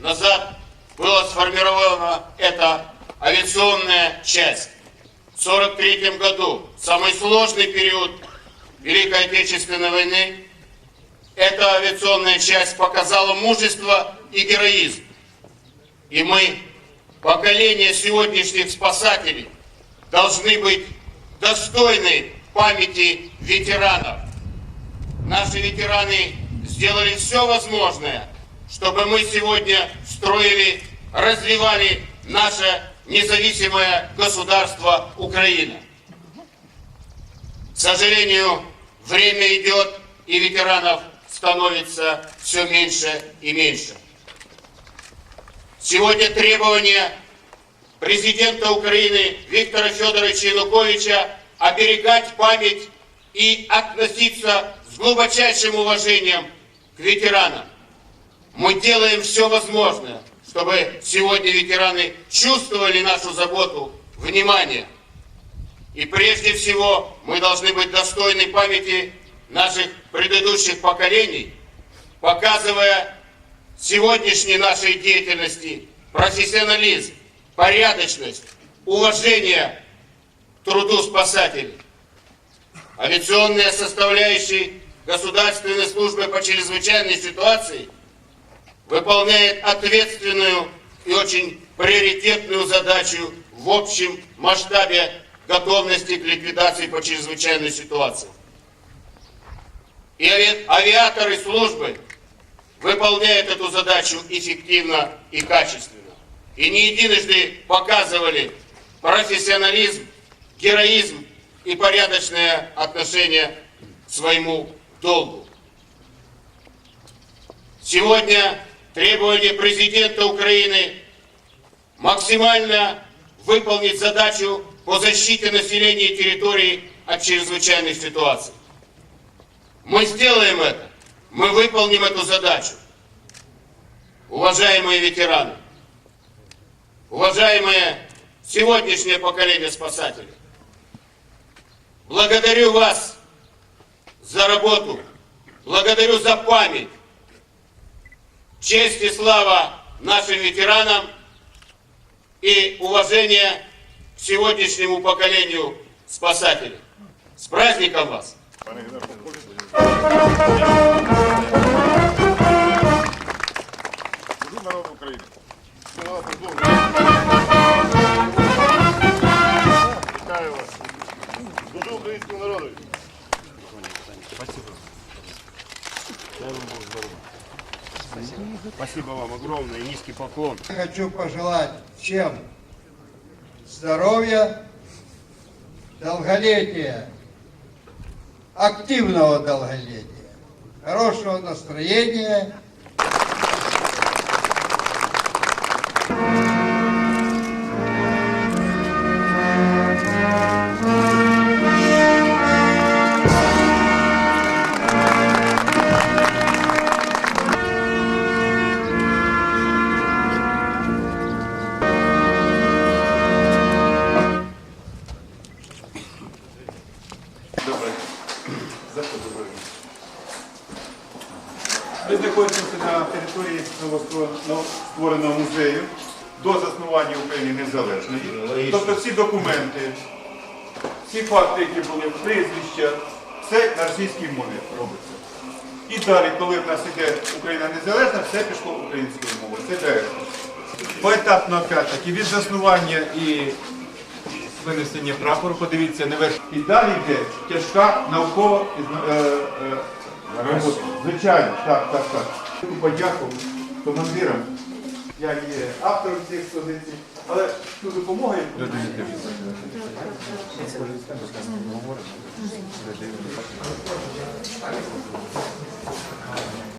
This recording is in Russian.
назад была сформирована эта авиационная часть. В 1943 году, самый сложный период Великой Отечественной войны, эта авиационная часть показала мужество и героизм. И мы, поколение сегодняшних спасателей, должны быть достойны памяти ветеранов. Наши ветераны сделали все возможное, чтобы мы сегодня строили, развивали наше независимое государство Украина. К сожалению, время идет, и ветеранов становится все меньше и меньше. Сегодня требования президента Украины Виктора Федоровича Януковича оберегать память и относиться с глубочайшим уважением к ветеранам. Мы делаем все возможное, чтобы сегодня ветераны чувствовали нашу заботу, внимание. И прежде всего мы должны быть достойны памяти наших предыдущих поколений, показывая сегодняшней нашей деятельности профессионализм, порядочность, уважение к труду спасателей. Авиационные составляющие Государственной службы по чрезвычайной ситуации выполняет ответственную и очень приоритетную задачу в общем масштабе готовности к ликвидации по чрезвычайной ситуации. И ави- авиаторы службы выполняют эту задачу эффективно и качественно. И не единожды показывали профессионализм, героизм и порядочное отношение к своему долгу. Сегодня требование президента Украины максимально выполнить задачу по защите населения и территории от чрезвычайных ситуаций. Мы сделаем это, мы выполним эту задачу. Уважаемые ветераны, уважаемое сегодняшнее поколение спасателей, благодарю вас за работу, благодарю за память, честь и слава нашим ветеранам и уважение к сегодняшнему поколению спасателей. С праздником вас! Спасибо вам огромное низкий поклон. Хочу пожелать всем здоровья, долголетия, активного долголетия, хорошего настроения. Ми знаходимося на території новоствореного музею до заснування України Незалежної. Тобто всі документи, всі факти, які були, прізвища, все на російській мові робиться. І далі, коли в нас іде Україна Незалежна, все пішло українською мовою. Це директор. Поетапно опять-таки від заснування і винесення прапору, подивіться, не верх. І далі йде тяжка наукова е, е, робота. Звичайно, так, так, так. Таку подяку командирам, я є автором цих експозицій, але цю допомогу я